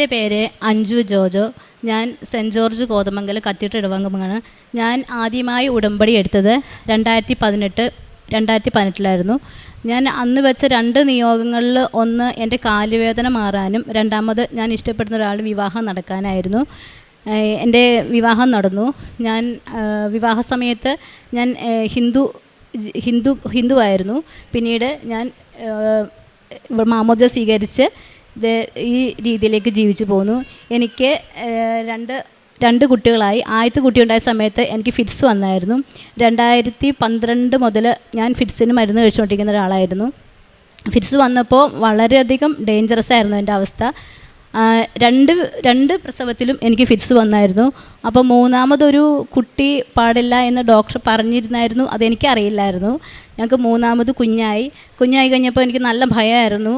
എന്റെ പേര് അഞ്ജു ജോജോ. ഞാൻ സെന്റ് ജോർജ് കോതമംഗലം കത്തീട്ട് ഇടവങ്കമാണ് ഞാൻ ആദ്യമായി ഉടമ്പടി എടുത്തത് രണ്ടായിരത്തി പതിനെട്ട് രണ്ടായിരത്തി പതിനെട്ടിലായിരുന്നു ഞാൻ അന്ന് വെച്ച രണ്ട് നിയോഗങ്ങളിൽ ഒന്ന് എന്റെ കാലുവേദന മാറാനും രണ്ടാമത് ഞാൻ ഇഷ്ടപ്പെടുന്ന ഒരാൾ വിവാഹം നടക്കാനായിരുന്നു. എന്റെ വിവാഹം നടന്നു. ഞാൻ വിവാഹ സമയത്ത് ഞാൻ ഹിന്ദു ഹിന്ദു ഹിന്ദു ആയിരുന്നു. പിന്നീട് ഞാൻ മാമോദ സ്വീകരിച്ച് ഈ രീതിയിലേക്ക് ജീവിച്ചു പോന്നു. എനിക്ക് രണ്ട് രണ്ട് കുട്ടികളായി. ആദ്യത്തെ കുട്ടി ഉണ്ടായ സമയത്ത് എനിക്ക് ഫിറ്റ്സ് വന്നായിരുന്നു. രണ്ടായിരത്തി പന്ത്രണ്ട് മുതൽ ഞാൻ ഫിറ്റ്സിന് മരുന്ന് കഴിച്ചുകൊണ്ടിരിക്കുന്ന ഒരാളായിരുന്നു. ഫിറ്റ്സ് വന്നപ്പോൾ വളരെയധികം ഡേഞ്ചറസ് ആയിരുന്നു എന്റെ അവസ്ഥ. രണ്ട് രണ്ട് പ്രസവത്തിലും എനിക്ക് ഫിറ്റ്സ് വന്നായിരുന്നു. അപ്പോൾ മൂന്നാമതൊരു കുട്ടി പാടില്ല എന്ന് ഡോക്ടർ പറഞ്ഞിരുന്നായിരുന്നു. അതെനിക്ക് അറിയില്ലായിരുന്നു ഞങ്ങൾക്ക് മൂന്നാമത് കുഞ്ഞായി. കുഞ്ഞായി കഴിഞ്ഞപ്പോൾ എനിക്ക് നല്ല ഭയമായിരുന്നു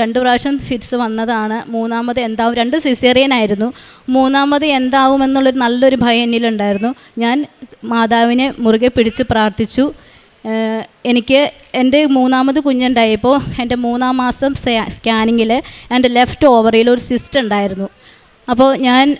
രണ്ട് പ്രാവശ്യം ഫിറ്റ്സ് വന്നതാണ്. മൂന്നാമത് എന്താവും? രണ്ട് സിസേറിയൻ ആയിരുന്നു. മൂന്നാമത് എന്താവും എന്നുള്ളൊരു നല്ലൊരു ഭയം എന്നിലുണ്ടായിരുന്നു. ഞാൻ മാതാവിനെ മുറുകെ പിടിച്ച് പ്രാർത്ഥിച്ചു. എനിക്ക് എന്റെ മൂന്നാമത് കുഞ്ഞുണ്ടായപ്പോൾ എന്റെ മൂന്നാം മാസം സ്കാനിങ്ങിൽ എന്റെ ലെഫ്റ്റ് ഓവറിയിൽ ഒരു സിസ്റ്റ് ഉണ്ടായിരുന്നു. അപ്പോൾ ഞാൻ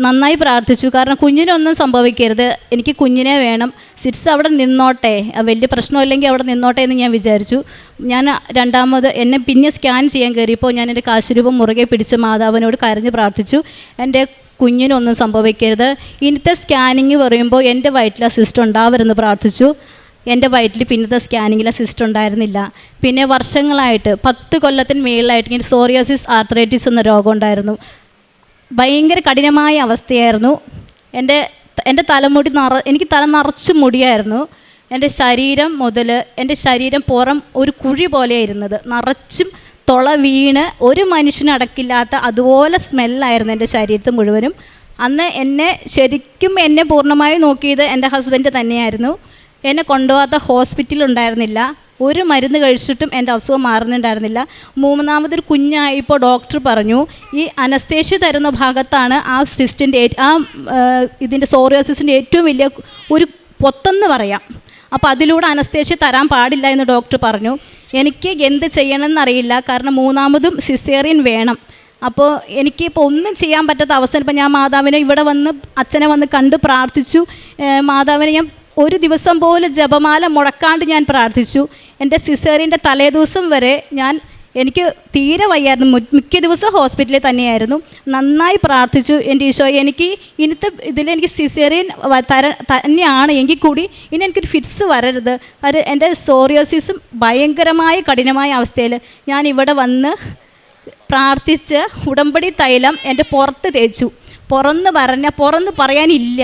നന്നായി പ്രാർത്ഥിച്ചു. കാരണം കുഞ്ഞിനൊന്നും സംഭവിക്കരുത്. എനിക്ക് കുഞ്ഞിനെ വേണം. സിറ്റ്സ് അവിടെ നിന്നോട്ടെ. വലിയ പ്രശ്നമില്ലെങ്കിൽ അവിടെ നിന്നോട്ടെ എന്ന് ഞാൻ വിചാരിച്ചു. ഞാൻ രണ്ടാമത് എന്നെ പിന്നെ സ്കാൻ ചെയ്യാൻ കയറിയപ്പോൾ ഞാൻ എന്റെ കാശുരൂപം മുറുകെ പിടിച്ച് മാതാവിനോട് കരഞ്ഞ് പ്രാർത്ഥിച്ചു. എന്റെ കുഞ്ഞിനൊന്നും സംഭവിക്കരുത്. ഇന്നത്തെ സ്കാനിങ് പറയുമ്പോൾ എന്റെ വയറ്റിൽ സിസ്റ്റം ഉണ്ടാവരുന്ന് പ്രാർത്ഥിച്ചു. എന്റെ വയറ്റിൽ പിന്നത്തെ സ്കാനിങ്ങിലെ സിസ്റ്റം ഉണ്ടായിരുന്നില്ല. പിന്നെ വർഷങ്ങളായിട്ട് പത്ത് കൊല്ലത്തിന് മേളിലായിട്ട് എനിക്ക് സോറിയാസിസ് ആർത്രൈറ്റിസ് എന്ന രോഗം ഉണ്ടായിരുന്നു. ഭയങ്കര കഠിനമായ അവസ്ഥയായിരുന്നു. എന്റെ എന്റെ തലമുടി നിറ എനിക്ക് തല നിറച്ച് മുടിയായിരുന്നു. എന്റെ ശരീരം മുതൽ എന്റെ ശരീരം പുറം ഒരു കുഴി പോലെയായിരുന്നത്. നിറച്ചും തുള വീണ് ഒരു മനുഷ്യനടക്കില്ലാത്ത അതുപോലെ സ്മെല്ലായിരുന്നു എന്റെ ശരീരത്തിൽ മുഴുവനും. അന്ന് എന്നെ ശരിക്കും എന്നെ പൂർണമായി നോക്കിയത് എന്റെ ഹസ്ബൻഡ് തന്നെയായിരുന്നു. എന്നെ കൊണ്ടുപോകാത്ത ഹോസ്പിറ്റലുണ്ടായിരുന്നില്ല ഒരു മരുന്ന് കഴിച്ചിട്ടും എന്റെ അസുഖം മാറുന്നുണ്ടായിരുന്നില്ല. മൂന്നാമതൊരു കുഞ്ഞായപ്പോൾ ഡോക്ടർ പറഞ്ഞു ഈ അനസ്തേഷ്യ തരുന്ന ഭാഗത്താണ് ആ സിസ്റ്റിന്റെ ആ ഇതിന്റെ സോറിയോസിസിന്റെ ഏറ്റവും വലിയ ഒരു പൊത്തെന്ന് പറയാം. അപ്പോൾ അതിലൂടെ അനസ്തേഷ്യ തരാൻ പാടില്ല എന്ന് ഡോക്ടർ പറഞ്ഞു. എനിക്ക് എന്ത് ചെയ്യണമെന്നറിയില്ല. കാരണം മൂന്നാമതും സിസേറിയൻ വേണം. അപ്പോൾ എനിക്ക് എനിക്കിപ്പോൾ ഒന്നും ചെയ്യാൻ പറ്റാത്ത അവസരം ഇപ്പം ഞാൻ മാതാവിനെ ഇവിടെ വന്ന് അച്ഛനെ വന്ന് കണ്ട് പ്രാർത്ഥിച്ചു. മാതാവിനെ ഞാൻ ഒരു ദിവസം പോലും ജപമാല മുടക്കാണ്ട് ഞാൻ പ്രാർത്ഥിച്ചു. എന്റെ സിസേറിന്റെ തലേദിവസം വരെ ഞാൻ എനിക്ക് തീരെ വയ്യായിരുന്നു. മിക്ക ദിവസവും ഹോസ്പിറ്റലിൽ തന്നെയായിരുന്നു. നന്നായി പ്രാർത്ഥിച്ചു. എന്റെ ഈശോ എനിക്ക് ഇന്നത്തെ ഇതിൽ എനിക്ക് സിസേറിയൻ തര തന്നെയാണ്. എങ്കിൽ കൂടി ഇനി എനിക്കൊരു ഫിറ്റ്സ് വരരുത്. അത് എന്റെ സോറിയോസിസും ഭയങ്കരമായ കഠിനമായ അവസ്ഥയിൽ ഞാൻ ഇവിടെ വന്ന് പ്രാർത്ഥിച്ച് ഉടമ്പടി തൈലം എന്റെ പുറത്ത് തേച്ചു. പുറന്ന് പറഞ്ഞ പുറന്ന് പറയാനില്ല.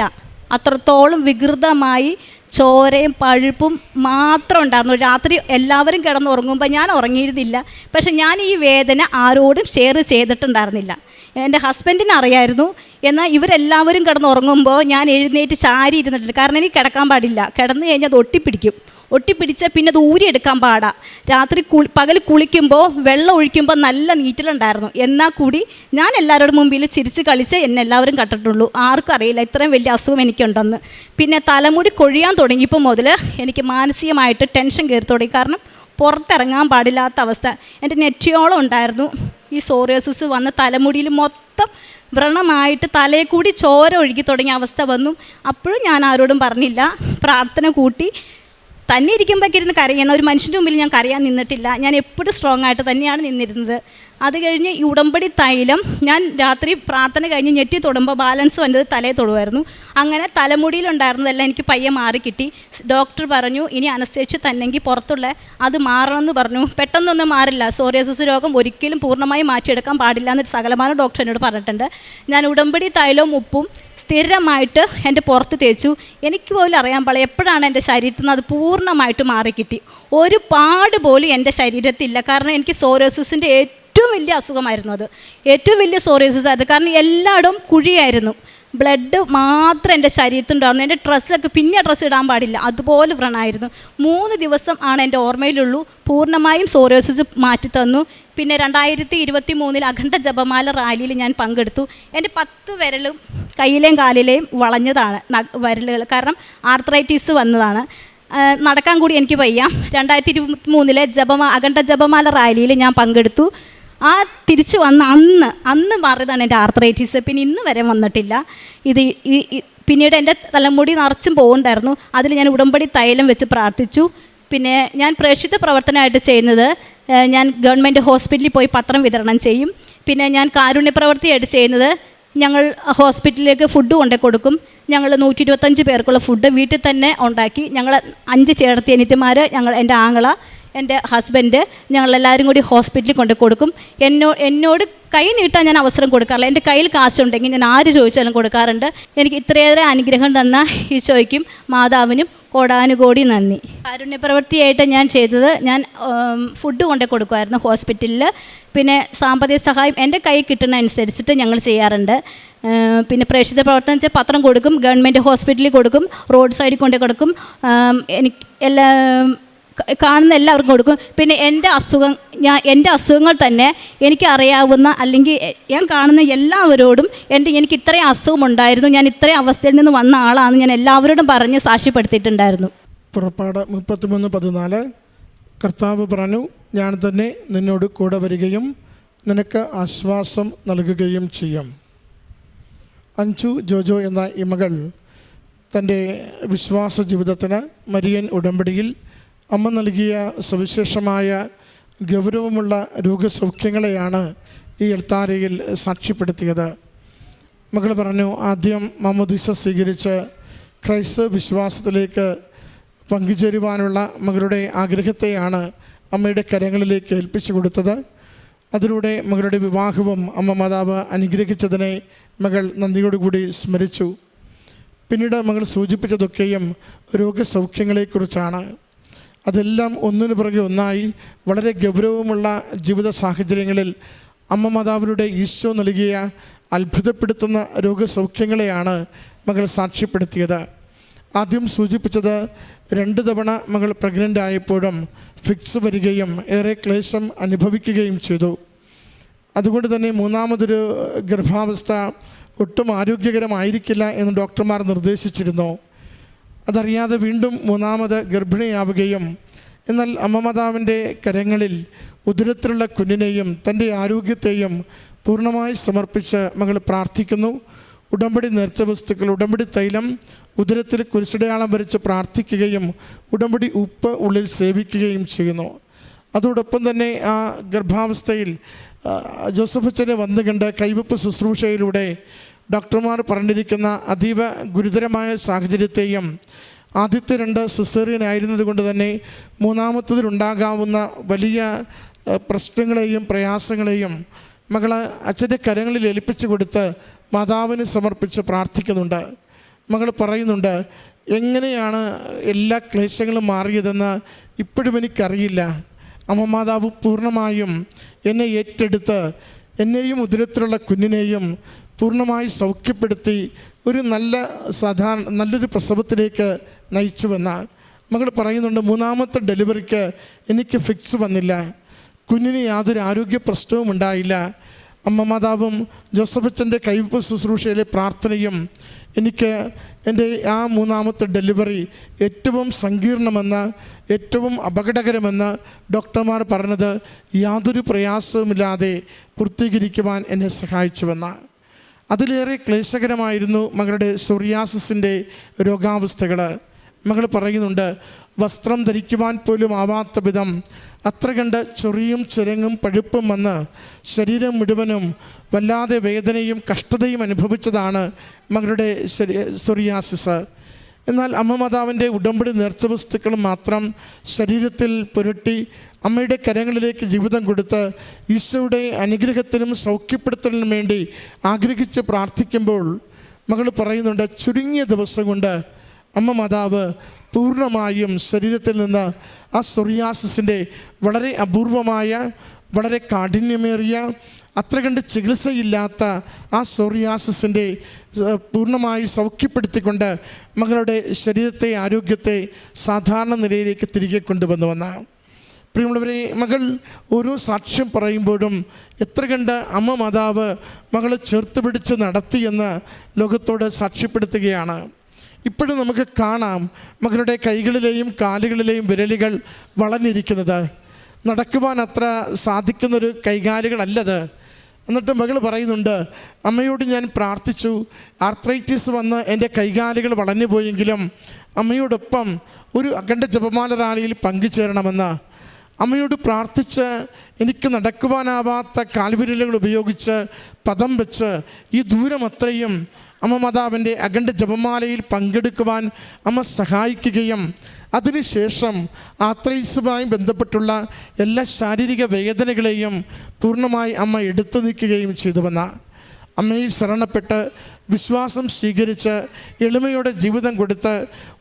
അത്രത്തോളം വികൃതമായി ചോരയും പഴുപ്പും മാത്രം ഉണ്ടായിരുന്നു. രാത്രി എല്ലാവരും കിടന്നുറങ്ങുമ്പോൾ ഞാൻ ഉറങ്ങിയിരുന്നില്ല. പക്ഷെ ഞാൻ ഈ വേദന ആരോടും ഷെയർ ചെയ്തിട്ടുണ്ടായിരുന്നില്ല. എന്റെ ഹസ്ബൻഡിന് അറിയായിരുന്നു. എന്നാൽ ഇവരെല്ലാവരും കിടന്നുറങ്ങുമ്പോൾ ഞാൻ എഴുന്നേറ്റ് ചാരി ഇരുന്നിട്ടുണ്ട്. കാരണം എനിക്ക് കിടക്കാൻ പാടില്ല. കിടന്നു കഴിഞ്ഞാൽ അത് ഒട്ടിപ്പിടിക്കും. ഒട്ടിപ്പിടിച്ചാൽ പിന്നെ അത് ഊരിയെടുക്കാൻ പാടാ. രാത്രി കുളി പകൽ കുളിക്കുമ്പോൾ വെള്ളം ഒഴിക്കുമ്പോൾ നല്ല നീറ്റിലുണ്ടായിരുന്നു. എന്നാൽ കൂടി ഞാൻ എല്ലാവരുടെ മുമ്പിൽ ചിരിച്ച് കളിച്ച് എന്നെ എല്ലാവരും കണ്ടിട്ടുള്ളൂ. ആർക്കും അറിയില്ല ഇത്രയും വലിയ അസുഖം എനിക്കുണ്ടെന്ന്. പിന്നെ തലമുടി കൊഴിയാൻ തുടങ്ങിയപ്പോൾ മുതൽ എനിക്ക് മാനസികമായിട്ട് ടെൻഷൻ കയറി തുടങ്ങി. കാരണം പുറത്തിറങ്ങാൻ പാടില്ലാത്ത അവസ്ഥ. എന്റെ നെറ്റിയോളം ഉണ്ടായിരുന്നു. ഈ സോറിയോസിസ് വന്ന തലമുടിയിൽ മൊത്തം വ്രണമായിട്ട് തലയെ കൂടി ചോര ഒഴുകി തുടങ്ങിയ അവസ്ഥ വന്നു. അപ്പോഴും ഞാൻ ആരോടും പറഞ്ഞില്ല. പ്രാർത്ഥന കൂട്ടി തന്നെ ഇരിക്കുമ്പോഴേക്കിരുന്ന് കരയുന്ന ഒരു മനുഷ്യന്റെ മുമ്പിൽ ഞാൻ കരയാൻ നിന്നിട്ടില്ല. ഞാൻ എപ്പോഴും സ്ട്രോങ് ആയിട്ട് തന്നെയാണ് നിന്നിരുന്നത്. അത് കഴിഞ്ഞ് ഈ ഉടമ്പടി തൈലം ഞാൻ രാത്രി പ്രാർത്ഥന കഴിഞ്ഞ് ഞെറ്റി തൊടുമ്പോൾ ബാലൻസ് വന്നത് തലേ തൊടുമായിരുന്നു അങ്ങനെ തലമുടിയിലുണ്ടായിരുന്നതെല്ലാം എനിക്ക് പയ്യെ മാറി കിട്ടി ഡോക്ടർ പറഞ്ഞു ഇനി അനസ്തേഷ്യ തന്നെങ്കിൽ പുറത്തുള്ള അത് മാറണമെന്ന് പറഞ്ഞു. പെട്ടെന്നൊന്നും മാറില്ല. സോറിയസിസ് രോഗം ഒരിക്കലും പൂർണമായി മാറ്റിയെടുക്കാൻ പാടില്ല എന്നൊരു സകലമാനം ഡോക്ടർ എന്നോട് പറഞ്ഞിട്ടുണ്ട്. ഞാൻ ഉടമ്പടി തൈലവും ഉപ്പും സ്ഥിരമായിട്ട് എന്റെ പുറത്ത് തേച്ചു. എനിക്ക് പോലും അറിയാൻ പാടില്ല. എപ്പോഴാണ് എന്റെ ശരീരത്തിൽ നിന്ന് അത് പൂർണമായിട്ട് മാറിക്കിട്ടി? ഒരു പാട് പോലും എന്റെ ശരീരത്തിൽ ഇല്ല കാരണം എനിക്ക് സോറിയോസിസിന്റെ ഏറ്റവും വലിയ അസുഖമായിരുന്നു അത്. ഏറ്റവും വലിയ സോറിയോസിസ് ആയിരുന്നു കാരണം എല്ലായിടും കുഴിയായിരുന്നു. ബ്ലഡ് മാത്രം എന്റെ ശരീരത്തിലുണ്ടായിരുന്നു. എന്റെ ഡ്രസ്സൊക്കെ പിന്നെ ഡ്രസ്സ് ഇടാൻ പാടില്ല. അതുപോലെ വ്രണമായിരുന്നു മൂന്ന് ദിവസം ആണ് എന്റെ ഓർമ്മയിലുള്ളൂ. പൂർണമായും സോറിയോസിസ് മാറ്റി തന്നു പിന്നെ രണ്ടായിരത്തി ഇരുപത്തി മൂന്നിൽ അഖണ്ഡ ജപമാല റാലിയിൽ ഞാൻ പങ്കെടുത്തു. എന്റെ പത്ത് വിരലും കയ്യിലെയും കാലിലെയും വളഞ്ഞതാണ്. വിരലുകൾ. കാരണം ആർത്രൈറ്റിസ് വന്നതാണ്. നടക്കാൻ കൂടി എനിക്ക് വയ്യ. രണ്ടായിരത്തി ഇരുപത്തി മൂന്നിലെ ജപമാ അഖണ്ഡ ജപമാല റാലിയിൽ ഞാൻ പങ്കെടുത്തു. ആ തിരിച്ചു വന്ന അന്ന് അന്ന് മാറിയതാണ് എന്റെ ആർത്രൈറ്റിസ് പിന്നെ ഇന്ന് വരെ വന്നിട്ടില്ല. ഇത് പിന്നീട് എന്റെ തലമുടി നിറച്ചും പോകുന്നുണ്ടായിരുന്നു അതിൽ ഞാൻ ഉടമ്പടി തൈലം വെച്ച് പ്രാർത്ഥിച്ചു. പിന്നെ ഞാൻ പ്രേക്ഷിത പ്രവർത്തനമായിട്ട് ചെയ്യുന്നത് ഞാൻ ഗവൺമെന്റ് ഹോസ്പിറ്റലിൽ പോയി പത്രം വിതരണം ചെയ്യും. പിന്നെ ഞാൻ കാരുണ്യ പ്രവർത്തിയായിട്ട് ചെയ്യുന്നത് ഞങ്ങൾ ഹോസ്പിറ്റലിലേക്ക് ഫുഡ് കൊണ്ടു കൊടുക്കും. ഞങ്ങൾ നൂറ്റി ഇരുപത്തഞ്ച് പേർക്കുള്ള ഫുഡ് വീട്ടിൽ തന്നെ ഉണ്ടാക്കി. ഞങ്ങൾ അഞ്ച് ചേർത്തി അനിത്യമാർ ഞങ്ങൾ എന്റെ ആങ്ങള എന്റെ ഹസ്ബൻഡ് ഞങ്ങളെല്ലാവരും കൂടി ഹോസ്പിറ്റലിൽ കൊണ്ട് കൊടുക്കും. എന്നോ എന്നോട് കൈ നീട്ടാൻ ഞാൻ അവസരം കൊടുക്കാറില്ല. എന്റെ കയ്യിൽ കാശുണ്ടെങ്കിൽ ഞാൻ ആര് ചോദിച്ചാലും കൊടുക്കാറുണ്ട്. എനിക്ക് ഇത്രയേറെ അനുഗ്രഹം തന്ന ഈശോയ്ക്കും മാതാവിനും കോടാനുകോടി നന്ദി. കാരുണ്യപ്രവൃത്തിയായിട്ട് ഞാൻ ചെയ്തത് ഞാൻ ഫുഡ് കൊണ്ട് കൊടുക്കുമായിരുന്നു ഹോസ്പിറ്റലിൽ പിന്നെ സാമ്പത്തിക സഹായം എന്റെ കൈ കിട്ടുന്ന അനുസരിച്ചിട്ട് ഞങ്ങൾ ചെയ്യാറുണ്ട്. പിന്നെ പ്രേക്ഷിത പ്രവർത്തനം വെച്ചാൽ പത്രം കൊടുക്കും ഗവൺമെന്റ് ഹോസ്പിറ്റലിൽ കൊടുക്കും റോഡ് സൈഡിൽ കൊണ്ട് കൊടുക്കും. എനിക്ക് എല്ലാ കാണുന്ന എല്ലാവർക്കും കൊടുക്കും. പിന്നെ എന്റെ അസുഖം ഞാൻ എന്റെ അസുഖങ്ങൾ തന്നെ എനിക്ക് അറിയാവുന്ന അല്ലെങ്കിൽ ഞാൻ കാണുന്ന എല്ലാവരോടും എന്റെ എനിക്ക് ഇത്രയും അസുഖം ഉണ്ടായിരുന്നു. ഞാൻ ഇത്രയും അവസ്ഥയിൽ നിന്ന് വന്ന ആളാണ് ഞാൻ എല്ലാവരോടും പറഞ്ഞ് സാക്ഷ്യപ്പെടുത്തിയിട്ടുണ്ടായിരുന്നു. പുറപ്പാട് മുപ്പത്തിമൂന്ന് പതിനാല്. കർത്താവ് പറഞ്ഞു ഞാൻ തന്നെ നിന്നോട് കൂടെ വരികയും നിനക്ക് ആശ്വാസം നൽകുകയും ചെയ്യും. അഞ്ചു ജോജോ എന്ന ഈ മകൾ തന്റെ വിശ്വാസ ജീവിതത്തിന് മരിയൻ ഉടമ്പടിയിൽ അമ്മ നൽകിയ സവിശേഷമായ ഗൗരവമുള്ള രോഗസൗഖ്യങ്ങളെയാണ് ഈ എൽത്താരയിൽ സാക്ഷ്യപ്പെടുത്തിയത്. മകൾ പറഞ്ഞു ആദ്യം മമ്മദീസ സ്വീകരിച്ച് ക്രൈസ്തവ വിശ്വാസത്തിലേക്ക് പങ്കുചേരുവാനുള്ള മകളുടെ ആഗ്രഹത്തെയാണ് അമ്മയുടെ കരങ്ങളിലേക്ക് ഏൽപ്പിച്ചു കൊടുത്തത്. അതിലൂടെ മകളുടെ വിവാഹവും അമ്മ മാതാവ് അനുഗ്രഹിച്ചതിനെ മകൾ നന്ദിയോടുകൂടി സ്മരിച്ചു. പിന്നീട് മകൾ സൂചിപ്പിച്ചതൊക്കെയും രോഗസൗഖ്യങ്ങളെക്കുറിച്ചാണ്. അതെല്ലാം ഒന്നിനു പുറകെ ഒന്നായി വളരെ ഗൗരവമുള്ള ജീവിത സാഹചര്യങ്ങളിൽ അമ്മ മാതാവിലൂടെ ഈശോ നൽകിയ അത്ഭുതപ്പെടുത്തുന്ന രോഗസൗഖ്യങ്ങളെയാണ് മകൾ സാക്ഷ്യപ്പെടുത്തിയത്. ആദ്യം സൂചിപ്പിച്ചത് രണ്ട് തവണ മകൾ പ്രഗ്നന്റ് ആയപ്പോഴും ഫിക്സ് വരികയും ഏറെ ക്ലേശം അനുഭവിക്കുകയും ചെയ്തു. അതുകൊണ്ട് തന്നെ മൂന്നാമതൊരു ഗർഭാവസ്ഥ ഒട്ടും ആരോഗ്യകരമായിരിക്കില്ല എന്ന് ഡോക്ടർമാർ നിർദ്ദേശിച്ചിരുന്നു. അതറിയാതെ വീണ്ടും മൂന്നാമത് ഗർഭിണിയാവുകയും എന്നാൽ അമ്മമാതാവിന്റെ കരങ്ങളിൽ ഉദരത്തിലുള്ള കുഞ്ഞിനെയും തന്റെ ആരോഗ്യത്തെയും പൂർണമായി സമർപ്പിച്ച് മകൾ പ്രാർത്ഥിക്കുന്നു. ഉടമ്പടി നേർച്ച വസ്തുക്കൾ ഉടമ്പടി തൈലം ഉദരത്തിൽ കുരിശടയാളം വരച്ച് പ്രാർത്ഥിക്കുകയും ഉടമ്പടി ഉപ്പ് ഉള്ളിൽ സേവിക്കുകയും ചെയ്യുന്നു. അതോടൊപ്പം തന്നെ ആ ഗർഭാവസ്ഥയിൽ ജോസഫ് അച്ഛനെ വന്നു കൈവപ്പ് ശുശ്രൂഷയിലൂടെ ഡോക്ടർമാർ പറഞ്ഞിരിക്കുന്ന അതീവ ഗുരുതരമായ സാഹചര്യത്തെയും ആദ്യത്തെ രണ്ട് സിസേറിയൻ ആയിരുന്നതുകൊണ്ട് തന്നെ മൂന്നാമത്തതിലുണ്ടാകാവുന്ന വലിയ പ്രശ്നങ്ങളെയും പ്രയാസങ്ങളെയും മകൾ അച്ഛന്റെ കരങ്ങളിൽ ഏൽപ്പിച്ചു കൊടുത്ത് മാതാവിന് സമർപ്പിച്ച് പ്രാർത്ഥിക്കുന്നുണ്ട്. മകൾ പറയുന്നുണ്ട് എങ്ങനെയാണ് എല്ലാ ക്ലേശങ്ങളും മാറിയതെന്ന് ഇപ്പോഴും എനിക്കറിയില്ല. അമ്മ മാതാവ് പൂർണമായും എന്നെ ഏറ്റെടുത്ത് എന്നെയും ഉദരത്തിലുള്ള കുഞ്ഞിനെയും പൂർണമായി സൗഖ്യപ്പെടുത്തി ഒരു നല്ല സാധാരണ നല്ലൊരു പ്രസവത്തിലേക്ക് നയിച്ചുവെന്ന് മകൾ പറയുന്നുണ്ട് മൂന്നാമത്തെ ഡെലിവറിക്ക് എനിക്ക് ഫിക്സ് വന്നില്ല. കുഞ്ഞിന് യാതൊരു ആരോഗ്യ പ്രശ്നവും ഉണ്ടായില്ല. അമ്മ മാതാവും ജോസഫച്ചന്റെ കൈവപ്പ് ശുശ്രൂഷയിലെ പ്രാർത്ഥനയും എനിക്ക് എന്റെ ആ മൂന്നാമത്തെ ഡെലിവറി ഏറ്റവും സങ്കീർണമെന്ന് ഏറ്റവും അപകടകരമെന്ന് ഡോക്ടർമാർ പറഞ്ഞത് യാതൊരു പ്രയാസവുമില്ലാതെ പൂർത്തീകരിക്കുവാൻ എന്നെ സഹായിച്ചുവെന്ന് അതിലേറെ ക്ലേശകരമായിരുന്നു മകളുടെ സൊറിയാസിന്റെ രോഗാവസ്ഥകൾ മകൾ പറയുന്നുണ്ട് വസ്ത്രം ധരിക്കുവാൻ പോലും ആവാത്ത വിധം അത്ര കണ്ട് ചൊറിയും ചിരങ്ങും പഴുപ്പും വന്ന് ശരീരം മുഴുവനും വല്ലാതെ വേദനയും കഷ്ടതയും അനുഭവിച്ചതാണ് മകളുടെ സൊറിയാസിസ്. എന്നാൽ അമ്മ മാതാവിന്റെ ഉടമ്പടി നേർച്ച വസ്തുക്കൾ മാത്രം ശരീരത്തിൽ പുരട്ടി അമ്മയുടെ കരങ്ങളിലേക്ക് ജീവിതം കൊടുത്ത് ഈശോയുടെ അനുഗ്രഹത്തിനും സൗഖ്യപ്പെടുത്തലിനും വേണ്ടി ആഗ്രഹിച്ച് പ്രാർത്ഥിക്കുമ്പോൾ മകൾ പറയുന്നുണ്ട് ചുരുങ്ങിയ ദിവസം കൊണ്ട് അമ്മ മാതാവ് പൂർണമായും ശരീരത്തിൽ നിന്ന് ആ സൊറിയാസിന്റെ വളരെ അപൂർവമായ വളരെ കാഠിന്യമേറിയ അത്ര കണ്ട് ചികിത്സയില്ലാത്ത ആ സോറിയാസിന്റെ പൂർണമായി സൗഖ്യപ്പെടുത്തിക്കൊണ്ട് മകളുടെ ശരീരത്തെ ആരോഗ്യത്തെ സാധാരണ നിലയിലേക്ക് തിരികെ കൊണ്ടുവന്നു വന്ന. പ്രിയമുള്ളവരെ മകൾ ഓരോ സാക്ഷ്യം പറയുമ്പോഴും എത്ര കണ്ട് അമ്മ മാതാവ് മകളെ ചേർത്ത് പിടിച്ച് നടത്തിയെന്ന് ലോകത്തോട് സാക്ഷ്യപ്പെടുത്തുകയാണ്. ഇപ്പോഴും നമുക്ക് കാണാം മകളുടെ കൈകളിലെയും കാലുകളിലെയും വിരലുകൾ വളഞ്ഞിരിക്കുന്നത്. നടക്കുവാൻ അത്ര സാധിക്കുന്നൊരു കൈകാലുകളല്ലത്. എന്നിട്ട് മകൾ പറയുന്നുണ്ട് അമ്മയോട് ഞാൻ പ്രാർത്ഥിച്ചു. ആർത്രൈറ്റിസ് വന്ന് എന്റെ കൈകാലുകൾ വളഞ്ഞു പോയെങ്കിലും അമ്മയോടൊപ്പം ഒരു അഖണ്ഡ ജപമാല റാലിയിൽ പങ്കുചേരണമെന്ന്. അമ്മയോട് പ്രാർത്ഥിച്ച് എനിക്ക് നടക്കുവാനാവാത്ത കാൽവിരലുകൾ ഉപയോഗിച്ച് പദം വെച്ച് ഈ ദൂരം അത്രയും അമ്മ മാതാവിന്റെ അഖണ്ഡ ജപമാലയിൽ പങ്കെടുക്കുവാൻ അമ്മ സഹായിക്കുകയും അതിനുശേഷം ആത്രൈസുമായി ബന്ധപ്പെട്ടുള്ള എല്ലാ ശാരീരിക വേദനകളെയും പൂർണമായി അമ്മ എടുത്തു നിൽക്കുകയും ചെയ്തുവെന്ന അമ്മയിൽ ശരണപ്പെട്ട് വിശ്വാസം സ്വീകരിച്ച് എളിമയോടെ ജീവിതം കൊടുത്ത്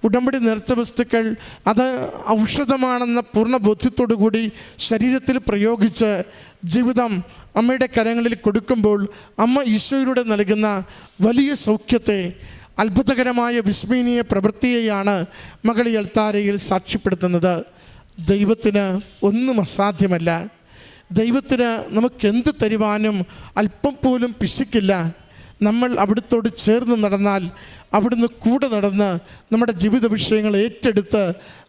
ഉടമ്പടി നേർച്ച വസ്തുക്കൾ അത് ഔഷധമാണെന്ന പൂർണ ബോധ്യത്തോടു കൂടി ശരീരത്തിൽ പ്രയോഗിച്ച് ജീവിതം അമ്മയുടെ കരങ്ങളിൽ കൊടുക്കുമ്പോൾ അമ്മ ഈശോയിലൂടെ നൽകുന്ന വലിയ സൗഖ്യത്തെ അത്ഭുതകരമായ വിസ്മീനീയ പ്രവൃത്തിയെയാണ് മകളി അൽത്താരയിൽ സാക്ഷ്യപ്പെടുത്തുന്നത്. ദൈവത്തിന് ഒന്നും അസാധ്യമല്ല. ദൈവത്തിന് നമുക്കെന്ത് തരുവാനും അല്പം പോലും പിശിക്കില്ല. നമ്മൾ അവിടുത്തോട് ചേർന്ന് നടന്നാൽ അവിടുന്ന് കൂടെ നടന്ന് നമ്മുടെ ജീവിത വിഷയങ്ങൾ ഏറ്റെടുത്ത്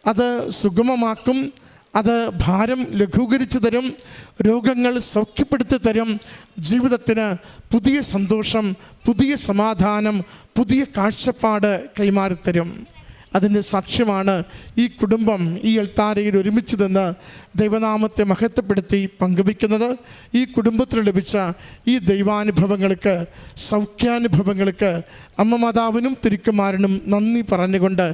അത് സുഗമമാക്കും. അത് ഭാരം ലഘൂകരിച്ച് തരും രോഗങ്ങൾ സൗഖ്യപ്പെടുത്തി തരും ജീവിതത്തിന് പുതിയ സന്തോഷം പുതിയ സമാധാനം പുതിയ കാഴ്ചപ്പാട് കൈമാറിത്തരും. അതിന്റെ സാക്ഷ്യമാണ് ഈ കുടുംബം ഈ എൽത്താരയിൽ ഒരുമിച്ച് നിന്ന് ദൈവനാമത്തെ മഹത്വപ്പെടുത്തി പങ്കുവയ്ക്കുന്നത്. ഈ കുടുംബത്തിന് ലഭിച്ച ഈ ദൈവാനുഭവങ്ങൾക്ക് സൗഖ്യാനുഭവങ്ങൾക്ക് അമ്മ മാതാവിനും തിരുക്കുമാരനും നന്ദി പറഞ്ഞുകൊണ്ട്